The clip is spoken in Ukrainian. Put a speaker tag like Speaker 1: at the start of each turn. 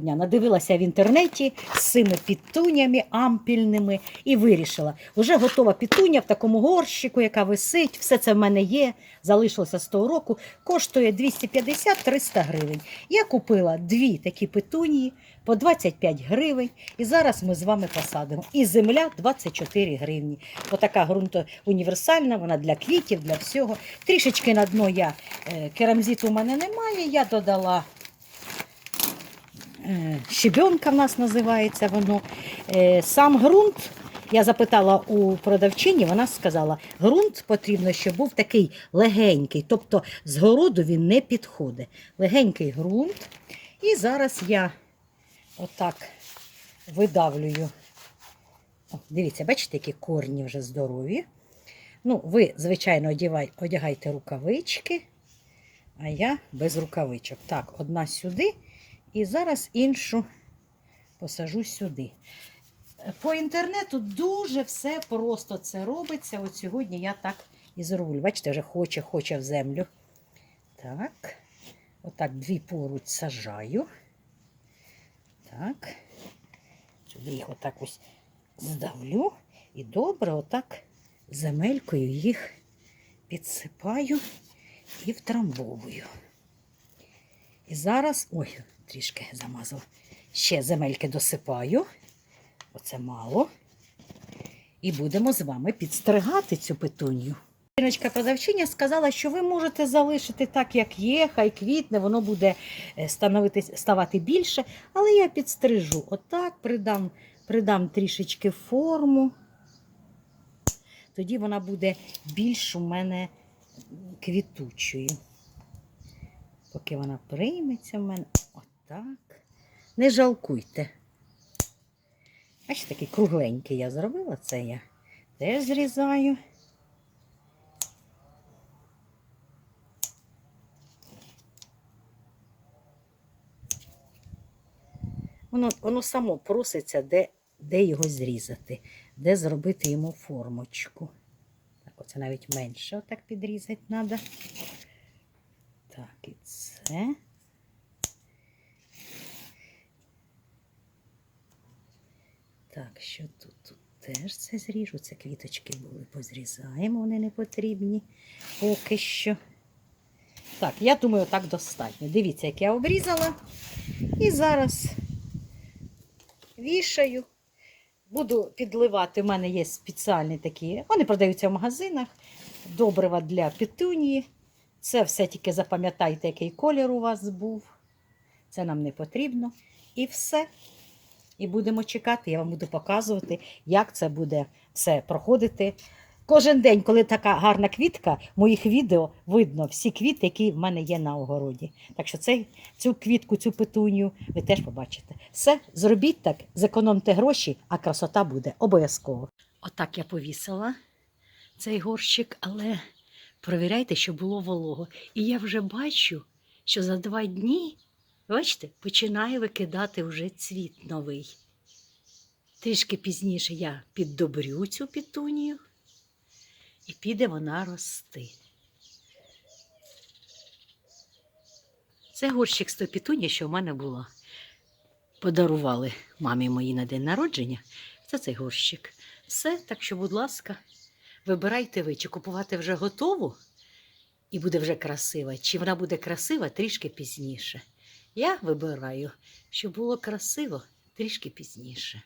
Speaker 1: Надивилася в інтернеті з цими пітунями ампільними і вирішила. Вже готова пітуня в такому горщику, яка висить. Все це в мене є. Залишилося з того року. Коштує 250-300 гривень. Я купила дві такі петунії по 25 гривень. І зараз ми з вами посадимо. І земля 24 гривні. Отака ґрунто універсальна, вона для квітів, для всього. Трішечки на дно я е, керамзиту у мене немає. Я додала. Е, щебенка в нас називається воно. Е, Сам ґрунт, я запитала у продавчині, вона сказала, ґрунт потрібно, щоб був такий легенький, тобто з городу він не підходить. Легенький ґрунт. І зараз я отак видавлюю. О, дивіться, бачите, які корні вже здорові. Ну, ви, звичайно, одягай, одягайте рукавички, а я без рукавичок. Так, одна сюди. І зараз іншу посажу сюди. По інтернету дуже все просто це робиться. От сьогодні я так і зроблю. Бачите, вже хоче, хоче в землю. Так. Отак дві поруч сажаю. Так. Сюди їх отак ось здавлю. І добре отак земелькою їх підсипаю і втрамбовую. І зараз, ой, трішки замазала. Ще земельки досипаю. Оце мало. І будемо з вами підстригати цю петунью. Жіночка продавчиня сказала, що ви можете залишити так, як є, хай квітне, воно буде е, ставати більше. Але я підстрижу. Отак придам, придам трішечки форму. Тоді вона буде більш у мене квітучою поки вона прийметься в мене. Отак. Не жалкуйте. Бачите, такий кругленький я зробила, це я теж зрізаю. Воно, воно само проситься, де, де його зрізати, де зробити йому формочку. Так, оце навіть менше отак підрізати треба. Так, і це. Так, що тут? Тут теж це зріжу. Це квіточки були, позрізаємо, вони не потрібні поки що. Так, я думаю, так достатньо. Дивіться, як я обрізала. І зараз вішаю. Буду підливати. У мене є спеціальні такі, вони продаються в магазинах. Добрива для петунії. Це все тільки запам'ятайте, який колір у вас був. Це нам не потрібно. І все. І будемо чекати. Я вам буду показувати, як це буде все проходити. Кожен день, коли така гарна квітка, в моїх відео видно всі квіти, які в мене є на огороді. Так що цей, цю квітку, цю петуню ви теж побачите. Все, зробіть так, зекономте гроші, а красота буде обов'язково. Отак я повісила цей горщик, але Провіряйте, щоб було волого. І я вже бачу, що за два дні, бачите, починає викидати вже цвіт новий. Трішки пізніше я піддобрю цю пітунію, і піде вона рости. Це горщик з пітуні, що в мене була. Подарували мамі моїй на день народження. Це цей горщик. Все, так що, будь ласка. Вибирайте ви, чи купувати вже готову і буде вже красива, чи вона буде красива трішки пізніше. Я вибираю, щоб було красиво трішки пізніше.